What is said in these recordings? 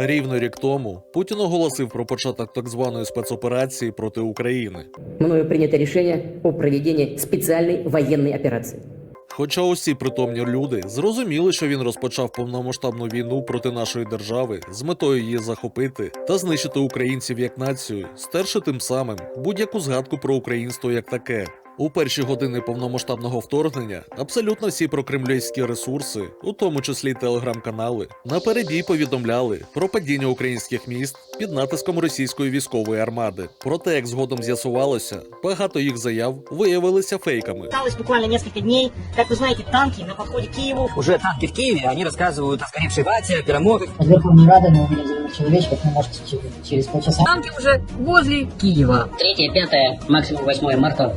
Рівно рік тому Путін оголосив про початок так званої спецоперації проти України. мною принято решение о проведении специальной военной операции. Хоча усі притомні люди зрозуміли, що він розпочав повномасштабну війну проти нашої держави з метою її захопити та знищити українців як націю, стерши тим самим будь-яку згадку про українство як таке. У перші години повномасштабного вторгнення абсолютно всі прокремлівські ресурси, у тому числі й телеграм-канали, напередій повідомляли про падіння українських міст під натиском російської військової армади. Проте, як згодом з'ясувалося, багато їх заяв виявилися фейками. Осталось буквально несколько дней. Как вы знаете, танки на подходе к Киеву. Уже танки в Киеве, они рассказывают о сгоревшей вате, о перемогах. От Верховной Рады мы увидели человечков, вы можете че- через полчаса. Танки уже возле Киева. 3, 5, максимум 8 марта.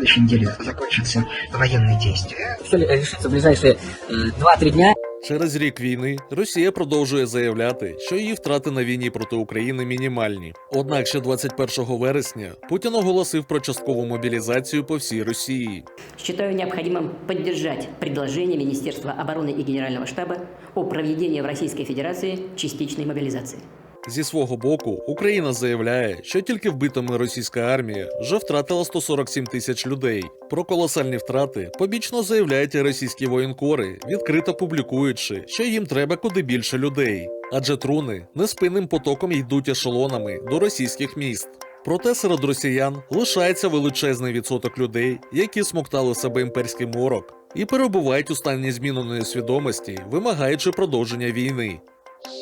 В следующей неделе закончатся военные действия. Все решится в ближайшие э, 2-3 дня. Через рік війни Росія продовжує заявляти, що її втрати на війні проти України мінімальні. Однак ще 21 вересня Путін оголосив про часткову мобілізацію по всій Росії. Считаю необходимым поддержать предложение Министерства обороны и Генерального штаба о проведении в Российской Федерации частичной мобилизации. Зі свого боку, Україна заявляє, що тільки вбитими російська армія вже втратила 147 тисяч людей. Про колосальні втрати побічно заявляють і російські воєнкори, відкрито публікуючи, що їм треба куди більше людей, адже труни неспинним потоком йдуть ешелонами до російських міст. Проте серед росіян лишається величезний відсоток людей, які смоктали себе імперський морок і перебувають у стані зміненої свідомості, вимагаючи продовження війни.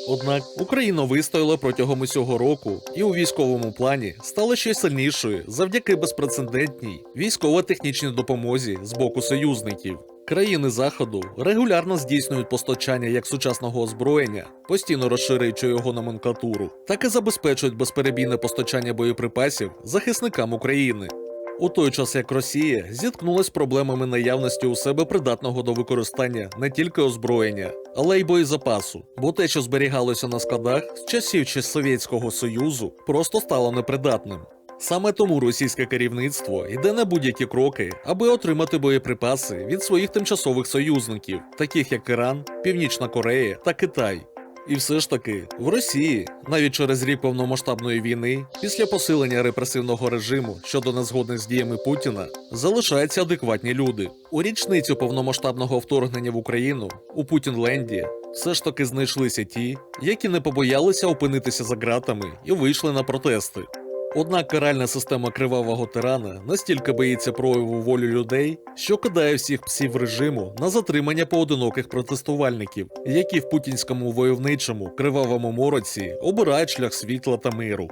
Однак Україна вистояла протягом усього року і у військовому плані стала ще сильнішою завдяки безпрецедентній військово-технічній допомозі з боку союзників. Країни Заходу регулярно здійснюють постачання як сучасного озброєння, постійно розширюючи його номенклатуру, так і забезпечують безперебійне постачання боєприпасів захисникам України. У той час як Росія зіткнулася з проблемами наявності у себе придатного до використання не тільки озброєння, але й боєзапасу, бо те, що зберігалося на складах з часів чи Совєтського Союзу, просто стало непридатним. Саме тому російське керівництво йде на будь-які кроки, аби отримати боєприпаси від своїх тимчасових союзників, таких як Іран, Північна Корея та Китай. І все ж таки, в Росії, навіть через рік повномасштабної війни, після посилення репресивного режиму щодо незгодних з діями Путіна, залишаються адекватні люди. У річницю повномасштабного вторгнення в Україну у Путінленді все ж таки знайшлися ті, які не побоялися опинитися за ґратами і вийшли на протести. Однак каральна система кривавого тирана настільки боїться прояву волі людей, що кидає всіх псів режиму на затримання поодиноких протестувальників, які в путінському войовничому кривавому мороці обирають шлях світла та миру.